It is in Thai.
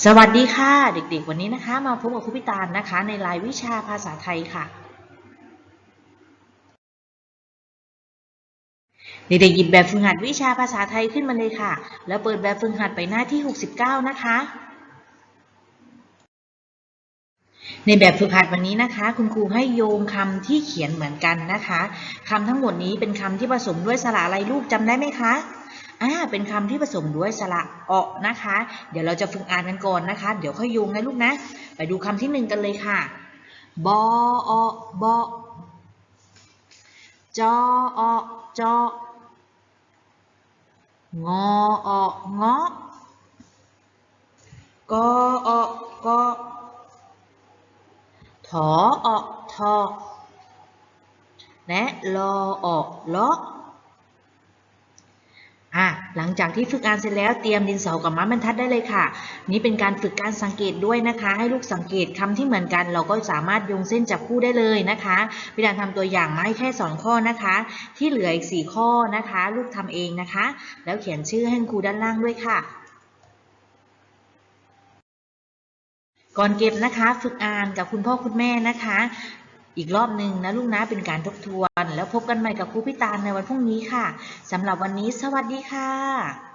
สวัสดีค่ะ เด็กๆ วันนี้นะคะ มาพบกับครูพิตาลนะคะ ในรายวิชาภาษาไทยค่ะ เด็กๆหยิบแบบฝึกหัดวิชาภาษาไทยขึ้นมาเลยค่ะ แล้วเปิดแบบฝึกหัดไปหน้าที่ 69 นะคะ ในแบบฝึกหัดวันนี้นะคะ คุณครูให้โยงคำที่เขียนเหมือนกันนะคะคำทั้งหมดนี้เป็นคำที่ผสมด้วยสระอะไรลูกจำได้ไหมคะ อ่าเป็นคำที่ผสมด้วยสระออนะคะ เดี๋ยวเราจะฝึกอ่านกันก่อนนะคะ เดี๋ยวค่อยโยงนะลูกนะ ไปดูคำที่หนึ่งกันเลยค่ะบออบอจออจองอองอกออกอถอออกทอและลอออกเลาะอะ หลังจากที่ฝึกอ่านเสร็จแล้วเตรียมดินสอกับไม้บรรทัดได้เลยค่ะ นี่เป็นการฝึกการสังเกตด้วยนะคะ ให้ลูกสังเกตคำที่เหมือนกัน เราก็สามารถโยงเส้นจับคู่ได้เลยนะคะเป็นการทำตัวอย่างมาให้แค่สองข้อนะคะ ที่เหลืออีกสี่ข้อนะคะ ลูกทำเองนะคะ แล้วเขียนชื่อให้ครูด้านล่างด้วยค่ะก่อนเก็บนะคะ ฝึกอ่านกับคุณพ่อคุณแม่นะคะ อีกรอบหนึ่งนะลูกนะเป็นการทบทวน แล้วพบกันใหม่กับครูพิตาลในวันพรุ่งนี้ค่ะสำหรับวันนี้สวัสดีค่ะ